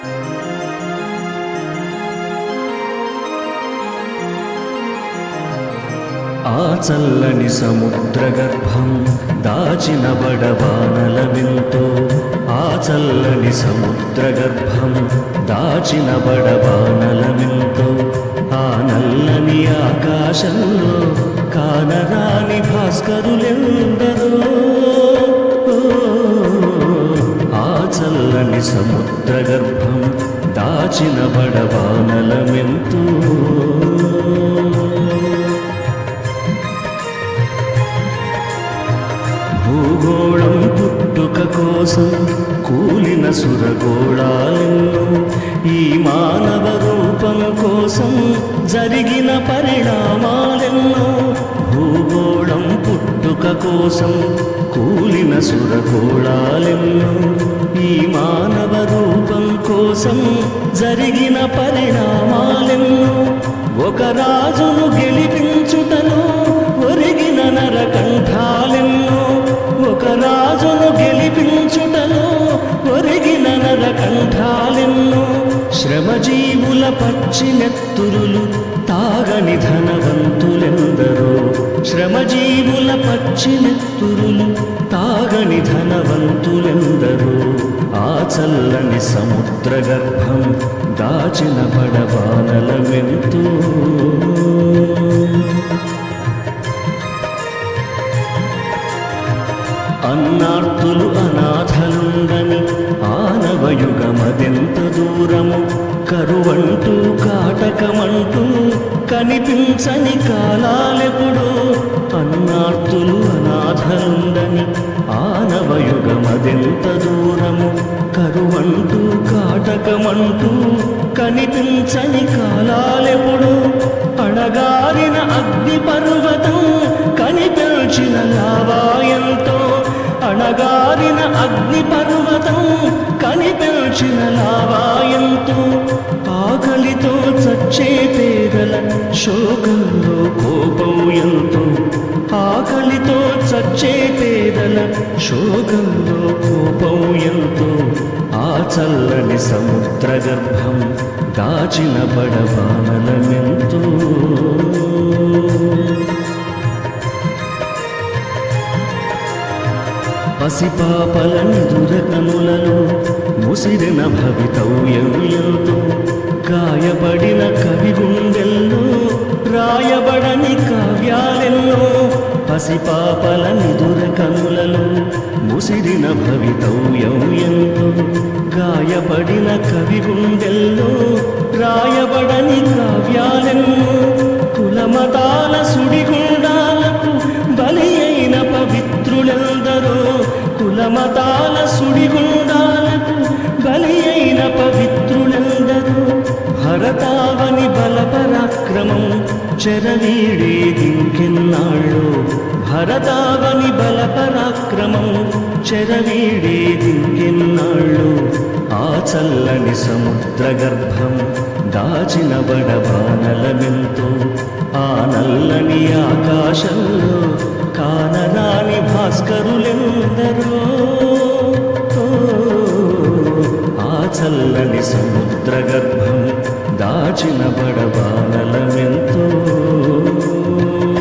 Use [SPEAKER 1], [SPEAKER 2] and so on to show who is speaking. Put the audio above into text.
[SPEAKER 1] ఆ చల్లని సముద్ర గర్భం దాచిన బడవానల బడబానలమెంతో ఆ చల్లని సముద్ర గర్భం దాచిన బడవానల బడబానలమెంతో ఆ నల్లని ఆకాశంలో కానరాని భాస్కరులెందరో. చల్లని సముద్ర గర్భం దాచిన బడవానలమెంతో. భూగోళం పుట్టుక కోసం కూలిన సురగోళాలెన్నో. ఈ మానవ రూపం కోసం జరిగిన పరిణామాలెన్నో. భూగోళం పుట్టుక కోసం కూలిన సురగోళాలెన్నో. కోసం జరిగిన పరిణామాలెన్నో ఒక రాజును గెలిపించుటలో ఒరిగిన నరకంఠాలెన్నో ఒక రాజును గెలిపించుటలో ఒరిగిన నరకంఠాలెన్నో శ్రమజీవుల పచ్చిమెత్తురులు తాగని ధనవంతులెందరో శ్రమజీవుల పచ్చినెత్తురులు తాగని ధనవ చల్లని సముద్ర గర్భం దాచిన పడబానలమెంతో అన్నార్తులు అనాథలుండని ఆనవయుగమదెంత దూరము? కరువంటూ కాటకమంటూ కనిపించని కాలాలెప్పుడు? అన్నార్తులు అనాథలుండని అదెంత దూరము కరువంటూ కాటకమంటూ కనిపించని కాలాలెప్పుడు అడగారిన అగ్ని పర్వతం కనిపించిన లావాయంతో అణగారిన అగ్ని పర్వతం కనిపించిన లావాయంతో ఆకలితో చచ్చే పేదల శోకంలో కోపం ఎంతో. ఆకలితో చచ్చే వేదన శోకంలో కోపం ఎంతో. ఆ చల్లని సముద్ర గర్భం దాచిన బడబానలమెంతో పసిపాపలను దురకనులలో ముసిరిన భవితవ్యం ఎంతో. పసిపాపలని దురకనులలో ముసిరిన భవితవ్యం ఎంతో గాయపడిన కవి గుండెల్లో రాయబడని కావ్యాలెన్నో కులమతాల సుడిగుండాలకు బలి అయిన పవిత్రులెందరో కులమతాల సుడిగుండాలకు బలి అయిన పవిత్రులెందరో భరతావని బలపరాక్రమం చెరవీడి పరదావని బల పరాక్రమం చెరవీడే దింకెన్నాళ్ళు ఆ చల్లని సముద్ర గర్భం దాచిన బడబానలమెంతో ఆ నల్లని ఆకాశంలో కానరాని భాస్కరులెందరో. ఆ చల్లని సముద్ర గర్భం దాచిన బడబానలమెంతో